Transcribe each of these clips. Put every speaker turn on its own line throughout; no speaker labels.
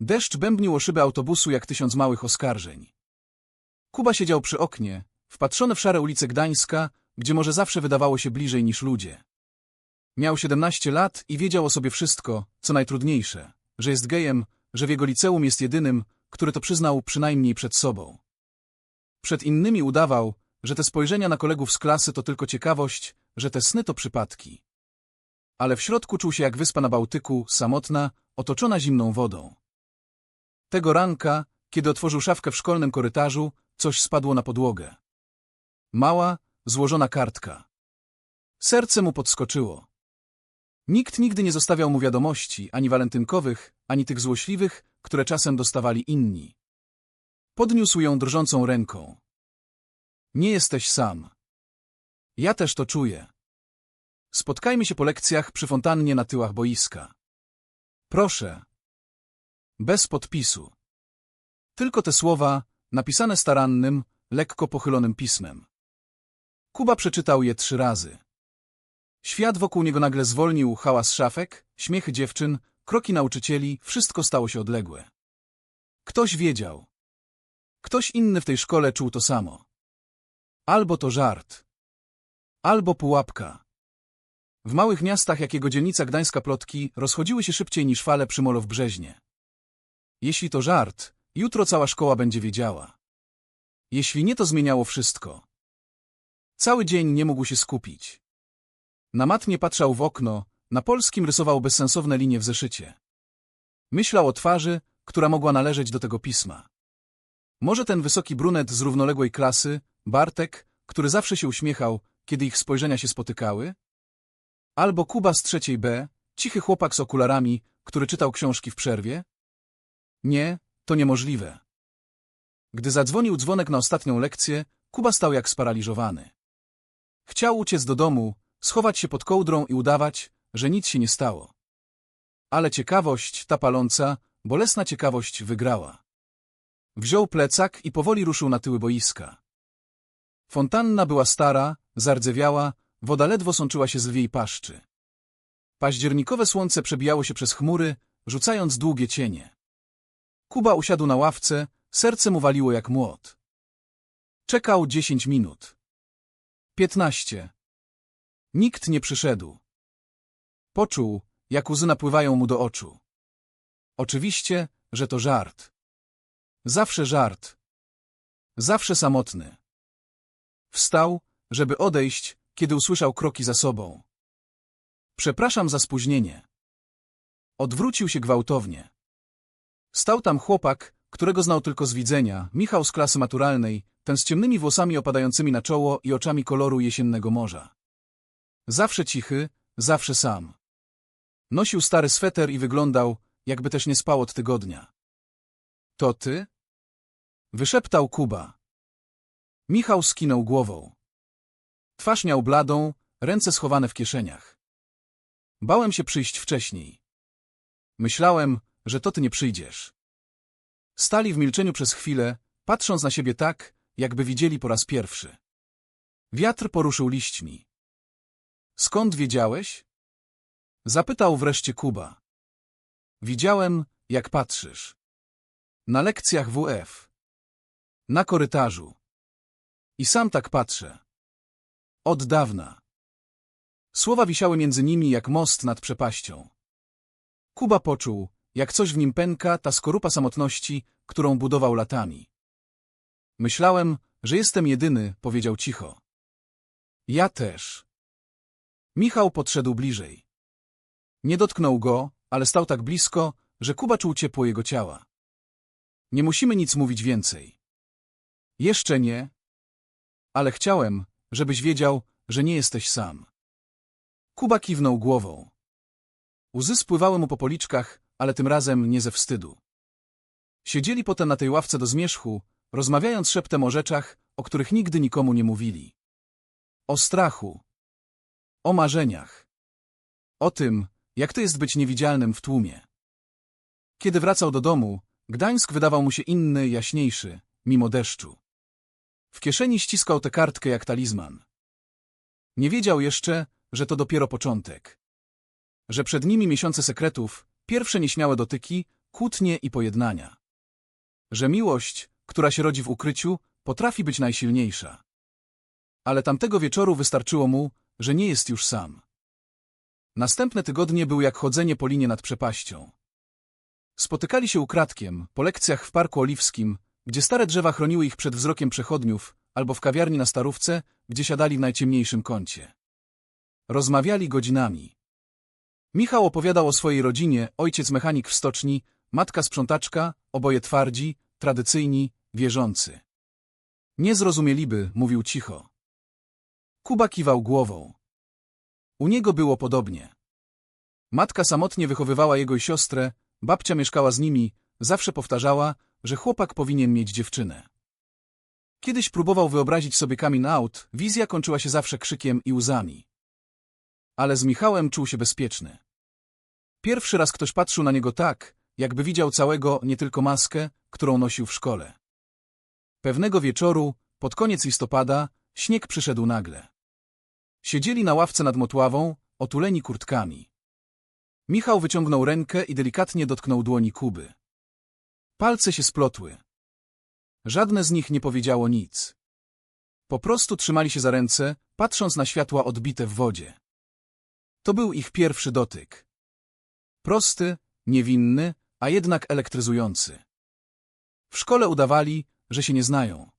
Deszcz bębnił o szybę autobusu jak tysiąc małych oskarżeń. Kuba siedział przy oknie, wpatrzony w szare ulice Gdańska, gdzie może zawsze wydawało się bliżej niż ludzie. Miał 17 lat i wiedział o sobie wszystko, co najtrudniejsze, że jest gejem, że w jego liceum jest jedynym, który to przyznał przynajmniej przed sobą. Przed innymi udawał, że te spojrzenia na kolegów z klasy to tylko ciekawość, że te sny to przypadki. Ale w środku czuł się jak wyspa na Bałtyku, samotna, otoczona zimną wodą. Tego ranka, kiedy otworzył szafkę w szkolnym korytarzu, coś spadło na podłogę. Mała, złożona kartka. Serce mu podskoczyło. Nikt nigdy nie zostawiał mu wiadomości, ani walentynkowych, ani tych złośliwych, które czasem dostawali inni. Podniósł ją drżącą ręką. Nie jesteś sam. Ja też to czuję. Spotkajmy się po lekcjach przy fontannie na tyłach boiska. Proszę. Bez podpisu. Tylko te słowa, napisane starannym, lekko pochylonym pismem. Kuba przeczytał je trzy razy. Świat wokół niego nagle zwolnił, hałas szafek, śmiechy dziewczyn, kroki nauczycieli, wszystko stało się odległe. Ktoś wiedział. Ktoś inny w tej szkole czuł to samo. Albo to żart. Albo pułapka. W małych miastach, jak jego dzielnica Gdańska plotki, rozchodziły się szybciej niż fale przy molo w Brzeźnie. Jeśli to żart, jutro cała szkoła będzie wiedziała. Jeśli nie, to zmieniało wszystko. Cały dzień nie mógł się skupić. Na matnie patrzał w okno, na polskim rysował bezsensowne linie w zeszycie. Myślał o twarzy, która mogła należeć do tego pisma. Może ten wysoki brunet z równoległej klasy, Bartek, który zawsze się uśmiechał, kiedy ich spojrzenia się spotykały? Albo Kuba z trzeciej B, cichy chłopak z okularami, który czytał książki w przerwie? Nie, to niemożliwe. Gdy zadzwonił dzwonek na ostatnią lekcję, Kuba stał jak sparaliżowany. Chciał uciec do domu, schować się pod kołdrą i udawać, że nic się nie stało. Ale ciekawość, ta paląca, bolesna ciekawość wygrała. Wziął plecak i powoli ruszył na tyły boiska. Fontanna była stara, zardzewiała, woda ledwo sączyła się z lwiej paszczy. Październikowe słońce przebijało się przez chmury, rzucając długie cienie. Kuba usiadł na ławce, serce mu waliło jak młot. Czekał dziesięć minut. Piętnaście. Nikt nie przyszedł. Poczuł, jak łzy napływają mu do oczu. Oczywiście, że to żart. Zawsze żart. Zawsze samotny. Wstał, żeby odejść, kiedy usłyszał kroki za sobą. Przepraszam za spóźnienie. Odwrócił się gwałtownie. Stał tam chłopak, którego znał tylko z widzenia, Michał z klasy maturalnej, ten z ciemnymi włosami opadającymi na czoło i oczami koloru jesiennego morza. Zawsze cichy, zawsze sam. Nosił stary sweter i wyglądał, jakby też nie spał od tygodnia. To ty? Wyszeptał Kuba. Michał skinął głową. Twarz miał bladą, ręce schowane w kieszeniach. Bałem się przyjść wcześniej. Myślałem, że to ty nie przyjdziesz. Stali w milczeniu przez chwilę, patrząc na siebie tak, jakby widzieli po raz pierwszy. Wiatr poruszył liśćmi. Skąd wiedziałeś? Zapytał wreszcie Kuba. Widziałem, jak patrzysz. Na lekcjach WF. Na korytarzu. I sam tak patrzę. Od dawna. Słowa wisiały między nimi jak most nad przepaścią. Kuba poczuł, jak coś w nim pęka ta skorupa samotności, którą budował latami. Myślałem, że jestem jedyny, powiedział cicho. Ja też. Michał podszedł bliżej. Nie dotknął go, ale stał tak blisko, że Kuba czuł ciepło jego ciała. Nie musimy nic mówić więcej. Jeszcze nie. Ale chciałem, żebyś wiedział, że nie jesteś sam. Kuba kiwnął głową. Łzy spływały mu po policzkach, ale tym razem nie ze wstydu. Siedzieli potem na tej ławce do zmierzchu, rozmawiając szeptem o rzeczach, o których nigdy nikomu nie mówili. O strachu. O marzeniach. O tym, jak to jest być niewidzialnym w tłumie. Kiedy wracał do domu, Gdańsk wydawał mu się inny, jaśniejszy, mimo deszczu. W kieszeni ściskał tę kartkę jak talizman. Nie wiedział jeszcze, że to dopiero początek. Że przed nimi miesiące sekretów, pierwsze nieśmiałe dotyki, kłótnie i pojednania. Że miłość, która się rodzi w ukryciu, potrafi być najsilniejsza. Ale tamtego wieczoru wystarczyło mu, że nie jest już sam. Następne tygodnie były jak chodzenie po linie nad przepaścią. Spotykali się ukradkiem, po lekcjach w Parku Oliwskim, gdzie stare drzewa chroniły ich przed wzrokiem przechodniów, albo w kawiarni na Starówce, gdzie siadali w najciemniejszym kącie. Rozmawiali godzinami. Michał opowiadał o swojej rodzinie, ojciec mechanik w stoczni, matka sprzątaczka, oboje twardzi, tradycyjni, wierzący. Nie zrozumieliby, mówił cicho. Kuba kiwał głową. U niego było podobnie. Matka samotnie wychowywała jego i siostrę, babcia mieszkała z nimi, zawsze powtarzała, że chłopak powinien mieć dziewczynę. Kiedyś próbował wyobrazić sobie coming out, wizja kończyła się zawsze krzykiem i łzami. Ale z Michałem czuł się bezpieczny. Pierwszy raz ktoś patrzył na niego tak, jakby widział całego, nie tylko maskę, którą nosił w szkole. Pewnego wieczoru, pod koniec listopada, śnieg przyszedł nagle. Siedzieli na ławce nad Motławą, otuleni kurtkami. Michał wyciągnął rękę i delikatnie dotknął dłoni Kuby. Palce się splotły. Żadne z nich nie powiedziało nic. Po prostu trzymali się za ręce, patrząc na światła odbite w wodzie. To był ich pierwszy dotyk. Prosty, niewinny, a jednak elektryzujący. W szkole udawali, że się nie znają.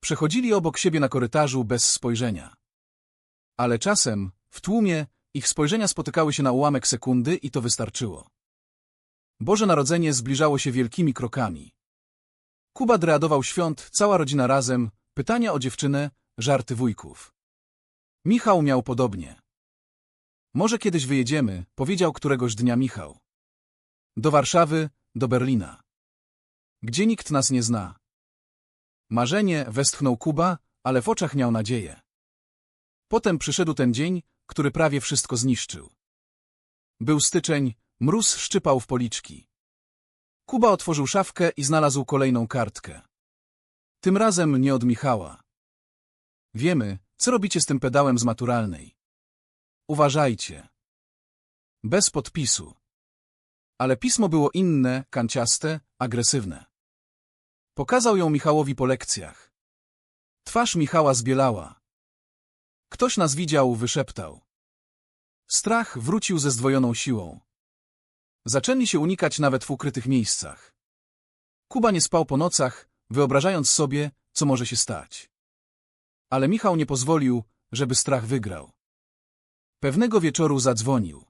Przechodzili obok siebie na korytarzu bez spojrzenia. Ale czasem, w tłumie, ich spojrzenia spotykały się na ułamek sekundy i to wystarczyło. Boże Narodzenie zbliżało się wielkimi krokami. Kuba dreadował świąt, cała rodzina razem, pytania o dziewczynę, żarty wujków. Michał miał podobnie. Może kiedyś wyjedziemy, powiedział któregoś dnia Michał. Do Warszawy, do Berlina. Gdzie nikt nas nie zna. Marzenie, westchnął Kuba, ale w oczach miał nadzieję. Potem przyszedł ten dzień, który prawie wszystko zniszczył. Był styczeń, mróz szczypał w policzki. Kuba otworzył szafkę i znalazł kolejną kartkę. Tym razem nie od Michała. Wiemy, co robicie z tym pedałem z maturalnej. Uważajcie. Bez podpisu. Ale pismo było inne, kanciaste, agresywne. Pokazał ją Michałowi po lekcjach. Twarz Michała zbielała. Ktoś nas widział, wyszeptał. Strach wrócił ze zdwojoną siłą. Zaczęli się unikać nawet w ukrytych miejscach. Kuba nie spał po nocach, wyobrażając sobie, co może się stać. Ale Michał nie pozwolił, żeby strach wygrał. Pewnego wieczoru zadzwonił.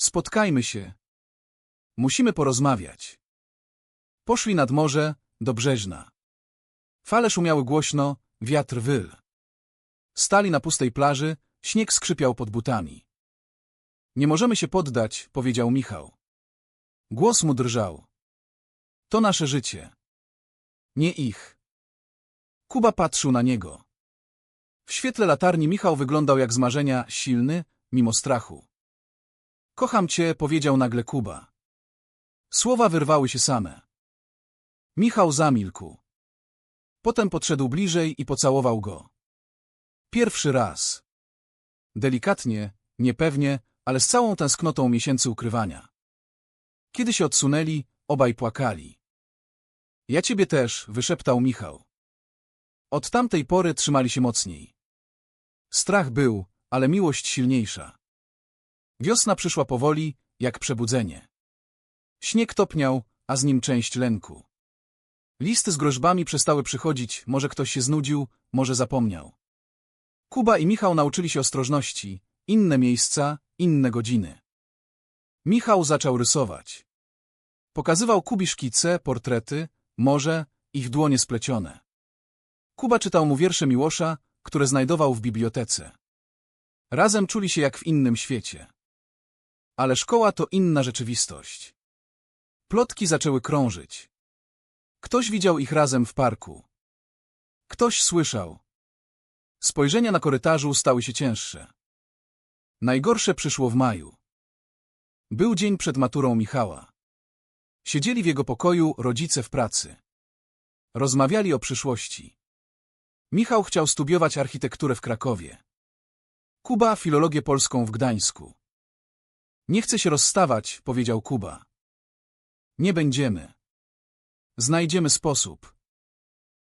Spotkajmy się. Musimy porozmawiać. Poszli nad morze, do Brzeźna. Fale szumiały głośno, wiatr wyl. Stali na pustej plaży, śnieg skrzypiał pod butami. Nie możemy się poddać, powiedział Michał. Głos mu drżał. To nasze życie. Nie ich. Kuba patrzył na niego. W świetle latarni Michał wyglądał jak z marzenia, silny, mimo strachu. Kocham cię, powiedział nagle Kuba. Słowa wyrwały się same. Michał zamilkł. Potem podszedł bliżej i pocałował go. Pierwszy raz. Delikatnie, niepewnie, ale z całą tęsknotą miesięcy ukrywania. Kiedy się odsunęli, obaj płakali. Ja ciebie też, wyszeptał Michał. Od tamtej pory trzymali się mocniej. Strach był, ale miłość silniejsza. Wiosna przyszła powoli, jak przebudzenie. Śnieg topniał, a z nim część lęku. Listy z groźbami przestały przychodzić, może ktoś się znudził, może zapomniał. Kuba i Michał nauczyli się ostrożności, inne miejsca, inne godziny. Michał zaczął rysować. Pokazywał Kubi szkice, portrety, morze, ich dłonie splecione. Kuba czytał mu wiersze Miłosza, które znajdował w bibliotece. Razem czuli się jak w innym świecie. Ale szkoła to inna rzeczywistość. Plotki zaczęły krążyć. Ktoś widział ich razem w parku. Ktoś słyszał. Spojrzenia na korytarzu stały się cięższe. Najgorsze przyszło w maju. Był dzień przed maturą Michała. Siedzieli w jego pokoju rodzice w pracy. Rozmawiali o przyszłości. Michał chciał studiować architekturę w Krakowie. Kuba filologię polską w Gdańsku. Nie chce się rozstawać, powiedział Kuba. Nie będziemy. Znajdziemy sposób.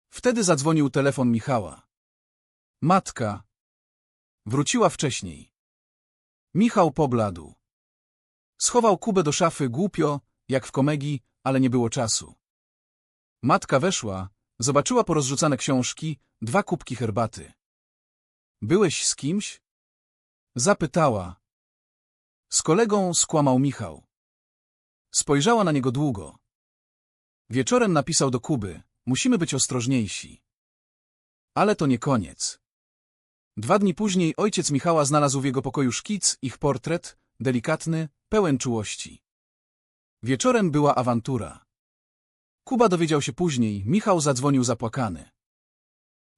Wtedy zadzwonił telefon Michała. Matka. Wróciła wcześniej. Michał pobladł. Schował Kubę do szafy głupio, jak w komegi, ale nie było czasu. Matka weszła, zobaczyła porozrzucane książki, dwa kubki herbaty. Byłeś z kimś? Zapytała. Z kolegą skłamał Michał. Spojrzała na niego długo. Wieczorem napisał do Kuby, musimy być ostrożniejsi. Ale to nie koniec. Dwa dni później ojciec Michała znalazł w jego pokoju szkic, ich portret, delikatny, pełen czułości. Wieczorem była awantura. Kuba dowiedział się później, Michał zadzwonił zapłakany.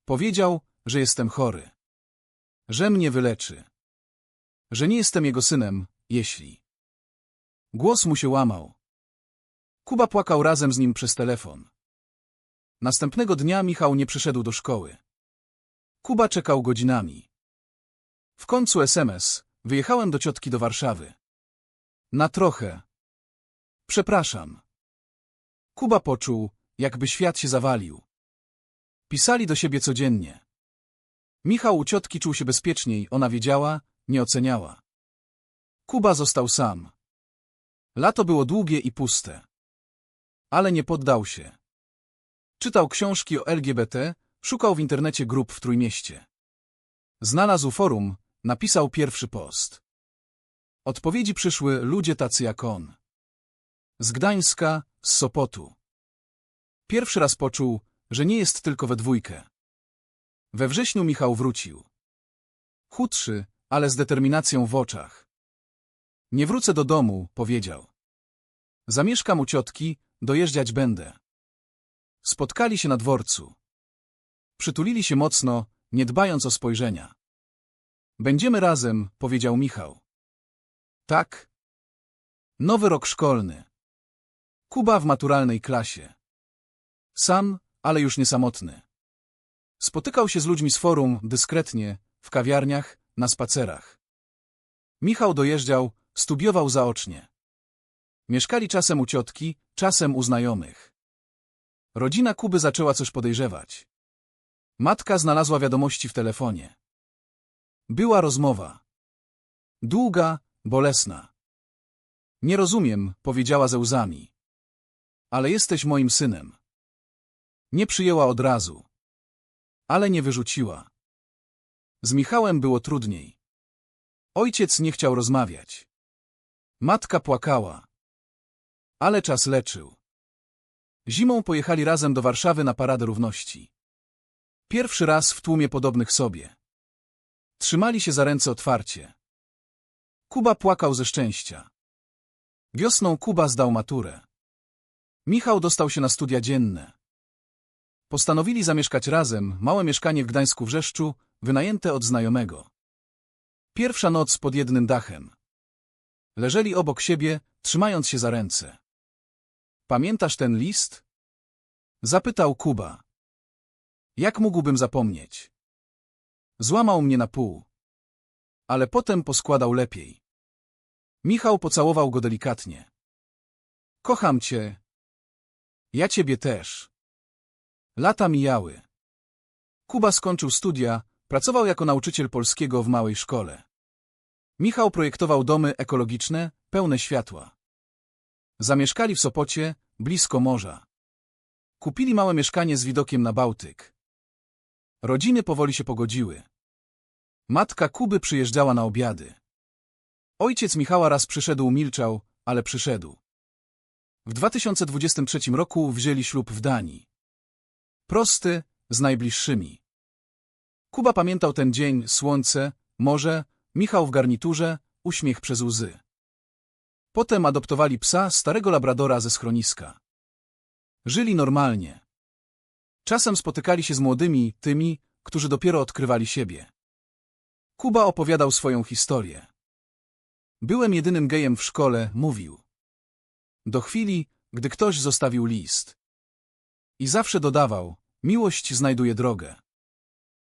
Powiedział, że jestem chory. Że mnie wyleczy. Że nie jestem jego synem, jeśli. Głos mu się łamał. Kuba płakał razem z nim przez telefon. Następnego dnia Michał nie przyszedł do szkoły. Kuba czekał godzinami. W końcu SMS. Wyjechałem do ciotki do Warszawy. Na trochę. Przepraszam. Kuba poczuł, jakby świat się zawalił. Pisali do siebie codziennie. Michał u ciotki czuł się bezpieczniej, ona wiedziała, nie oceniała. Kuba został sam. Lato było długie i puste. Ale nie poddał się. Czytał książki o LGBT, szukał w internecie grup w Trójmieście. Znalazł forum, napisał pierwszy post. Odpowiedzi przyszły ludzie tacy jak on. Z Gdańska, z Sopotu. Pierwszy raz poczuł, że nie jest tylko we dwójkę. We wrześniu Michał wrócił. Chudszy, ale z determinacją w oczach. Nie wrócę do domu, powiedział. Zamieszkam u ciotki, dojeżdżać będę. Spotkali się na dworcu. Przytulili się mocno, nie dbając o spojrzenia. Będziemy razem, powiedział Michał. Tak. Nowy rok szkolny. Kuba w maturalnej klasie. Sam, ale już nie samotny. Spotykał się z ludźmi z forum, dyskretnie, w kawiarniach, na spacerach. Michał dojeżdżał, studiował zaocznie. Mieszkali czasem u ciotki, czasem u znajomych. Rodzina Kuby zaczęła coś podejrzewać. Matka znalazła wiadomości w telefonie. Była rozmowa. Długa, bolesna. Nie rozumiem, powiedziała ze łzami. Ale jesteś moim synem. Nie przyjęła od razu. Ale nie wyrzuciła. Z Michałem było trudniej. Ojciec nie chciał rozmawiać. Matka płakała. Ale czas leczył. Zimą pojechali razem do Warszawy na Paradę Równości. Pierwszy raz w tłumie podobnych sobie. Trzymali się za ręce otwarcie. Kuba płakał ze szczęścia. Wiosną Kuba zdał maturę. Michał dostał się na studia dzienne. Postanowili zamieszkać razem, małe mieszkanie w Gdańsku Wrzeszczu, wynajęte od znajomego. Pierwsza noc pod jednym dachem. Leżeli obok siebie, trzymając się za ręce. Pamiętasz ten list? Zapytał Kuba. Jak mógłbym zapomnieć? Złamał mnie na pół. Ale potem poskładał lepiej. Michał pocałował go delikatnie. Kocham cię. Ja ciebie też. Lata mijały. Kuba skończył studia, pracował jako nauczyciel polskiego w małej szkole. Michał projektował domy ekologiczne, pełne światła. Zamieszkali w Sopocie, blisko morza. Kupili małe mieszkanie z widokiem na Bałtyk. Rodziny powoli się pogodziły. Matka Kuby przyjeżdżała na obiady. Ojciec Michała raz przyszedł, milczał, ale przyszedł. W 2023 roku wzięli ślub w Danii. Prosty, z najbliższymi. Kuba pamiętał ten dzień, słońce, morze, Michał w garniturze, uśmiech przez łzy. Potem adoptowali psa, starego labradora ze schroniska. Żyli normalnie. Czasem spotykali się z młodymi, tymi, którzy dopiero odkrywali siebie. Kuba opowiadał swoją historię. Byłem jedynym gejem w szkole, mówił. Do chwili, gdy ktoś zostawił list. I zawsze dodawał, miłość znajduje drogę.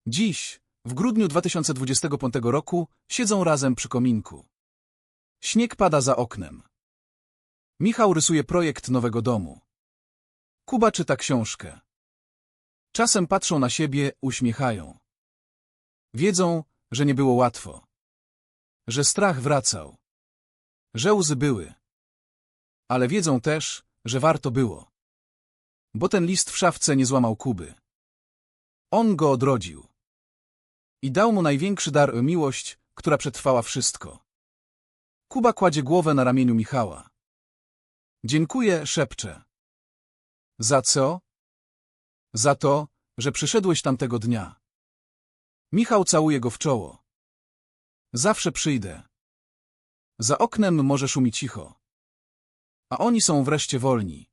Dziś, w grudniu 2025 roku, siedzą razem przy kominku. Śnieg pada za oknem. Michał rysuje projekt nowego domu. Kuba czyta książkę. Czasem patrzą na siebie, uśmiechają. Wiedzą, że nie było łatwo. Że strach wracał. Że łzy były. Ale wiedzą też, że warto było. Bo ten list w szafce nie złamał Kuby. On go odrodził. I dał mu największy dar miłość, która przetrwała wszystko. Kuba kładzie głowę na ramieniu Michała. Dziękuję, szepcze. Za co? Za to, że przyszedłeś tamtego dnia. Michał całuje go w czoło. Zawsze przyjdę. Za oknem może szumi cicho. A oni są wreszcie wolni.